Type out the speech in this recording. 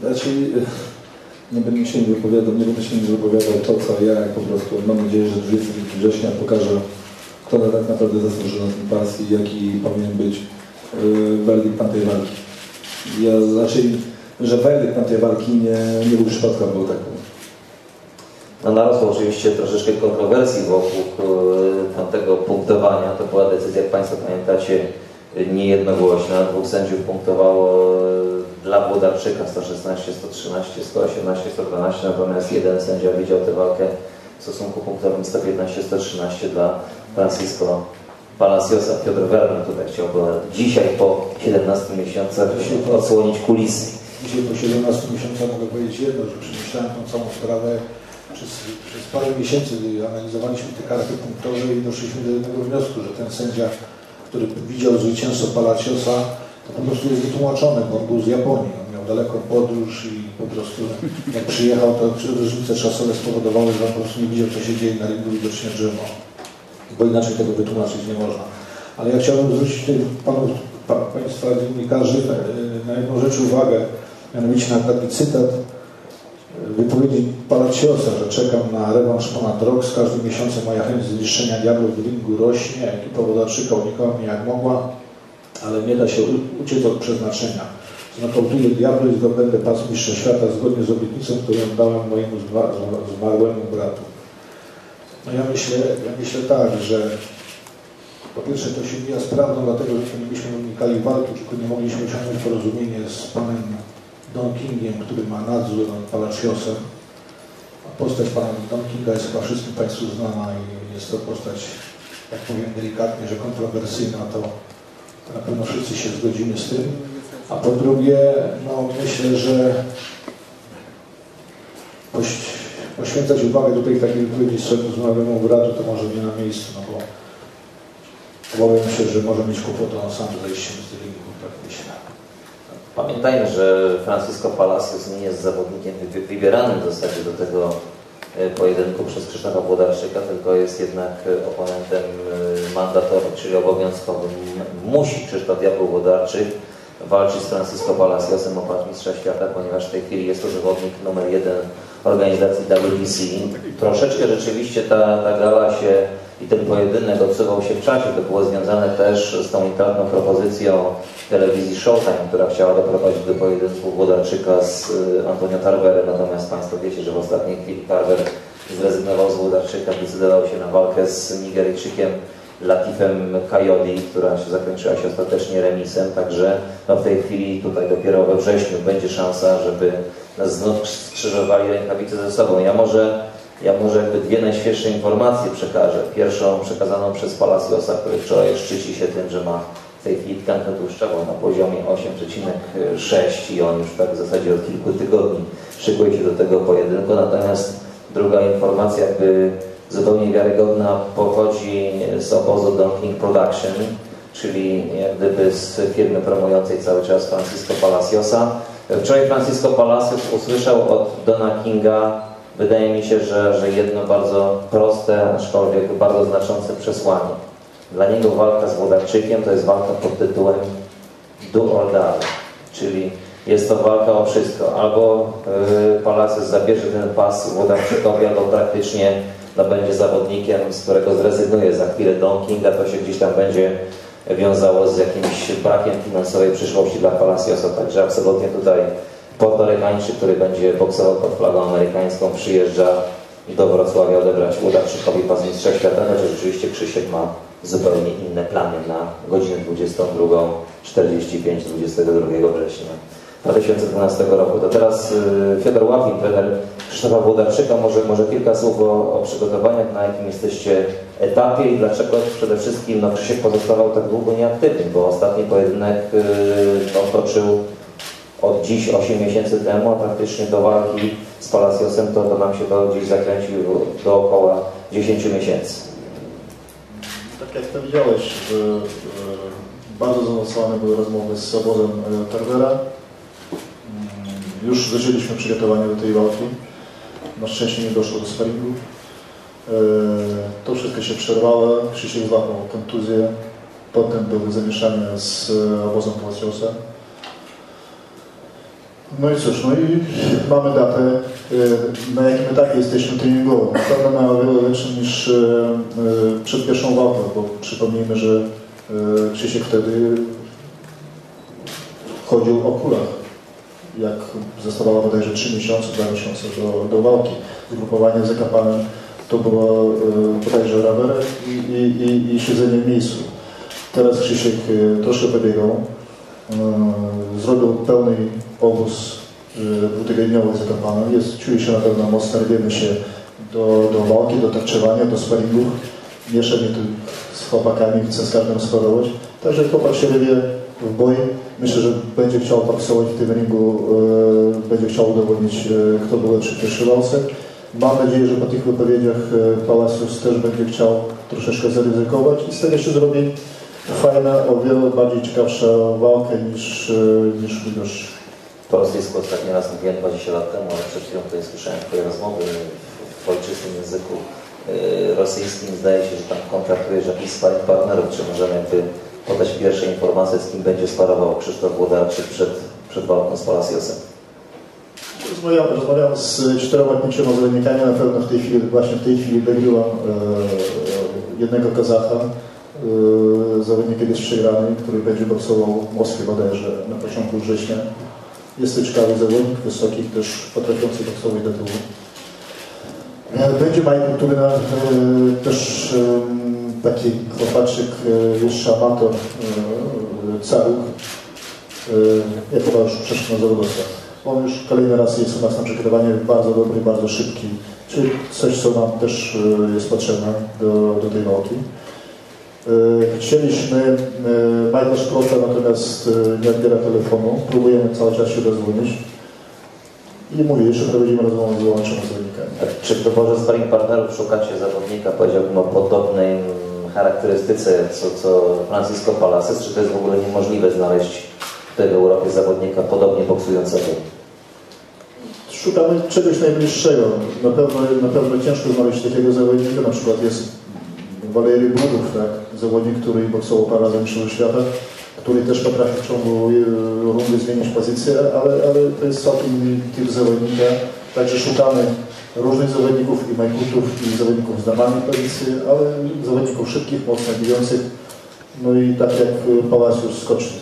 Znaczy, nie będę się nie wypowiadał, nie będę się nie wypowiadał to, co ja po prostu mam nadzieję, że 20 września pokaże, kto tak naprawdę zasłużył na ten pas i jaki powinien być yy, werdykt tamtej walki. Ja, znaczy, że werdykt tamtej walki nie, nie był przypadkowy, bo tak powiem. No narosło oczywiście troszeczkę kontrowersji wokół e, tamtego punktowania. To była decyzja, jak Państwo pamiętacie, niejednogłośna. Dwóch sędziów punktowało e, dla Włodarczyka 116, 113, 118, 112, natomiast jeden sędzia widział tę walkę w stosunku punktowym 115, 113 dla Francisco Palaciosa. Piotr Werner tutaj chciałby dzisiaj po 17 miesiącach odsłonić kulisy. Dzisiaj po 17 miesiącach mogę powiedzieć jedno, że przemyślałem tą całą sprawę przez, przez parę miesięcy analizowaliśmy te karty punktowe i doszliśmy do jednego wniosku, że ten sędzia, który widział zwycięstwo Palaciosa, po prostu jest wytłumaczony, bo on był z Japonii, on miał daleką podróż i po prostu jak przyjechał, to różnice czasowe spowodowały, że on po prostu nie widział, co się dzieje na rynku widocznie drzewo, bo inaczej tego wytłumaczyć nie można. Ale ja chciałbym zwrócić panów, pa, Państwa dziennikarzy na, na jedną rzecz uwagę, mianowicie na taki cytat wypowiedzi Palaciosa, że czekam na rewanż ponad rok, z każdym miesiącem moja chęć zniszczenia diabłów w ringu rośnie, ekipa Wodarczyka unikała mnie jak mogła, ale nie da się uciec od przeznaczenia. Znokautuję diabły i zdobędę pas mistrza świata zgodnie z obietnicą, którą dałem mojemu zmarłemu bratu. No ja myślę, ja myślę tak, że po pierwsze to się mija z prawdą, dlatego że nie byśmy unikali walki, tylko nie mogliśmy osiągnąć porozumienie z panem Don Kingiem, który ma nadzór nad Palaciosem. Postać pana Don Kinga jest chyba wszystkim Państwu znana i jest to postać, jak powiem delikatnie, że kontrowersyjna, to na pewno wszyscy się zgodzimy z tym. A po drugie, no myślę, że poświęcać uwagę tej takiej wypowiedzi swojemu zmarłemu bratu to może nie na miejscu, no bo obawiam się, że może mieć kłopotę on sam z z ringu, tak myślę. Pamiętajmy, że Francisco Palacios nie jest zawodnikiem wybieranym w zasadzie do tego pojedynku przez Krzysztofa Włodarczyka, tylko jest jednak oponentem e, mandatorem, czyli obowiązkowym. Musi Krzysztof Diabł Włodarczyk walczyć z Francisco Palaciosem o mistrza świata, ponieważ w tej chwili jest to zawodnik numer jeden organizacji WBC. Troszeczkę rzeczywiście ta, ta gala się i ten pojedynek odsuwał się w czasie. To było związane też z tą internetną propozycją telewizji Showtime, która chciała doprowadzić do pojedynku Włodarczyka z y, Antonio Tarverem, natomiast Państwo wiecie, że w ostatniej chwili Tarver zrezygnował z Włodarczyka, decydował się na walkę z Nigeryjczykiem Latifem Kajodi, która się zakończyła się ostatecznie remisem, także no w tej chwili tutaj dopiero we wrześniu będzie szansa, żeby nas znów skrzyżowali rękawice ze sobą. Ja może, ja może jakby dwie najświeższe informacje przekażę. Pierwszą przekazaną przez Palaciosa, który wczoraj szczyci się tym, że ma w tej chwili tkankę tłuszczową na poziomie 8,6 i on już tak w zasadzie od kilku tygodni szykuje się do tego pojedynku. Natomiast druga informacja jakby zupełnie wiarygodna pochodzi z obozu Donking Production, czyli jak gdyby z firmy promującej cały czas Francisco Palaciosa. Wczoraj Francisco Palacios usłyszał od Dona Kinga, wydaje mi się, że, że jedno bardzo proste, aczkolwiek bardzo znaczące przesłanie. Dla niego walka z Włodarczykiem to jest walka pod tytułem do or die, czyli jest to walka o wszystko. Albo yy, Palacios zabierze ten pas Włodarczykowi, albo praktycznie no, będzie zawodnikiem, z którego zrezygnuje za chwilę Don Kinga, to się gdzieś tam będzie wiązało z jakimś brakiem finansowej przyszłości dla Palaciosa. Także absolutnie tutaj Portorykańczyk, który będzie boksował pod flagą amerykańską, przyjeżdża do Wrocławia odebrać Włodarczykowi pas mistrza świata, chociaż rzeczywiście Krzysiek ma zupełnie inne plany na godzinę 22.45 22 września 2012 roku. To teraz y, Fiodor Łapin, trener Krzysztofa Włodarczyka, może, może kilka słów o, o, przygotowaniach, na jakim jesteście etapie i dlaczego przede wszystkim no, Krzysiek pozostawał tak długo nieaktywny, bo ostatni pojedynek no, toczył od dziś 8 miesięcy temu, a praktycznie do walki z Palaciosem to, to nam się to gdzieś zakręcił dookoła 10 miesięcy tak jak to widziałeś, bardzo zaawansowane były rozmowy z obozem e, Tarwera. Już zaczęliśmy przygotowania do tej walki. Na szczęście nie doszło do sparingu. E, to wszystko się przerwało. Krzysiek złapał kontuzję. Potem były zamieszania z obozem Palaciosa. No i cóż, no i mamy datę, y, na jakim etapie jesteśmy treningowym. Na pewno na wiele lepszym niż przed pierwszą walką, bo przypomnijmy, że Krzysiek wtedy chodził o kulach. Jak zostawało bodajże 3 miesiące, 2 miesiące do, do walki. Z Zakapanem to było y, bodajże rowerek i, i, i, i siedzenie w miejscu. Teraz Krzysiek y, troszkę pobiegał, y, zrobił pełny obóz dwutygodniowy z Zakapanem. Jest, czuje się na pewno mocno, rwiemy się do, do walki, do tarczowania, do sparingów. Miesza mnie tu z chłopakami, chce z każdym sparować. Także chłopak się rwie w boj. Myślę, że będzie chciał boksować w tym ringu, e, będzie chciał udowodnić, e, kto był lepszy w pierwszej walce. Mam nadzieję, że po tych wypowiedziach e, Palacios też będzie chciał troszeczkę zaryzykować i z tego się zrobi fajna, o wiele bardziej ciekawsza walka niż, niż Bydgoszcz. Po rosyjsku ostatni raz mówiłem 20 lat temu, ale przed chwilą tutaj słyszałem Twoje rozmowy w- ojczystym języku rosyjskim. Zdaje się, że tam kontaktujesz jakichś sparring partnerów. Czy możemy jakby podać pierwsze informacje, z kim będzie sparował Krzysztof Włodarczyk przed, przed walką z Palaciosem? Rozmawiam, rozmawiam z czterema, pięcioma zawodnikami, na pewno w tej chwili, właśnie w tej chwili wygrywam e, jednego Kazacha, e, zawodnik jest przegrany, który będzie boksował w Moskwie bodajże na początku września. Jest to ciekawy zawodnik, wysoki, też potrafiący boksować do tyłu. E, Będzie Michael Turyna, e, też e, taki chłopaczyk, jeszcze amator, e, caruch, e, jak chyba już przeszedł na zawodowca. On już kolejny raz jest u nas na przekrywanie, bardzo dobry, bardzo szybki, czyli coś, co nam też e, jest potrzebne do, do tej walki. E, Chcieliśmy Michael Szprota, natomiast nie odbiera telefonu. Próbujemy cały czas się dozwonić. I mówię, jeszcze prowadzimy rozmowę z wyłączonymi zawodnikami. Tak, Czy w doborze sparring partnerów szukacie zawodnika, powiedziałbym, o podobnej charakterystyce co, co Francisco Palacios? Czy to jest w ogóle niemożliwe znaleźć tutaj w Europie zawodnika podobnie boksującego? Szukamy czegoś najbliższego. Na pewno, na pewno ciężko znaleźć takiego zawodnika. Na przykład jest Walery Brudów, tak? zawodnik, który boksował parę razy mistrzostw świata, który też potrafi w ciągu e, rundy zmienić pozycję, ale, ale to jest całkiem typ zawodnika. Także szukamy różnych zawodników i majkutów, i zawodników z damami pozycji, ale zawodników szybkich, mocno bijących. No i tak jak Palacios skoczny.